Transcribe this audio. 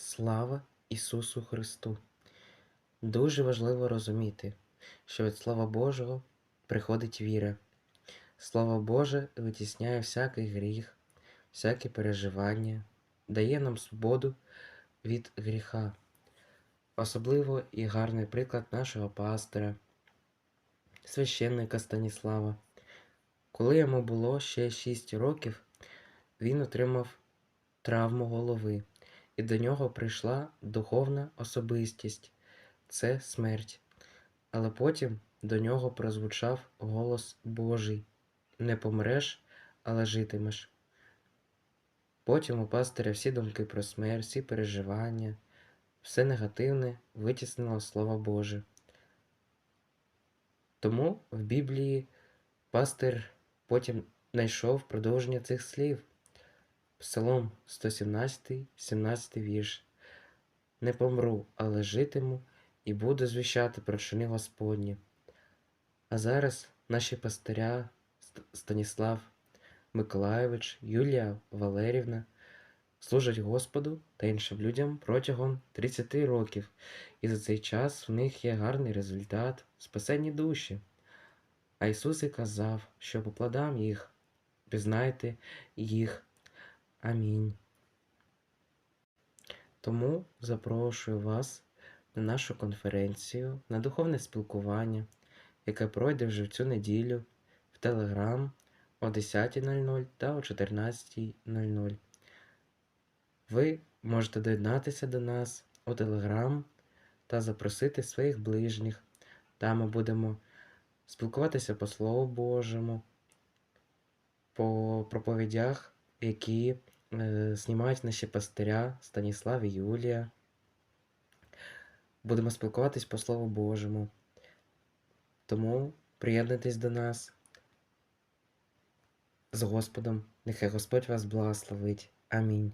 Слава Ісусу Христу! Дуже важливо розуміти, що від Слова Божого приходить віра. Слово Боже витісняє всякий гріх, всякі переживання, дає нам свободу від гріха. Особливо і гарний приклад нашого пастора, священника Станіслава. Коли йому було ще 6 років, він отримав травму голови, і до нього прийшла духовна особистість це смерть. Але потім до нього прозвучав голос Божий не помреш, але житимеш. Потім у пастиря всі думки про смерть, всі переживання, все негативне витіснило Слово Боже. Тому в Біблії пастир потім знайшов продовження цих слів. Псалом 117, 17 вірш. Не помру, але житиму і буду звіщати про чини Господні. А зараз наші пастиря Станіслав Миколайович, Юлія Валерівна служать Господу та іншим людям протягом 30 років, і за цей час в них є гарний результат спасенні душі. А Ісус і казав, що по плодам їх пізнайте їх. Амінь. Тому запрошую вас на нашу конференцію, на духовне спілкування, яке пройде вже в цю неділю в Телеграм о 10.00 та о 14.00. Ви можете доєднатися до нас у Телеграм та запросити своїх ближніх. Там ми будемо спілкуватися по Слову Божому, по проповідях, які е, знімають наші пастиря Станіслав і Юлія. Будемо спілкуватись по Слову Божому. Тому приєднуйтесь до нас з Господом. Нехай Господь вас благословить. Амінь.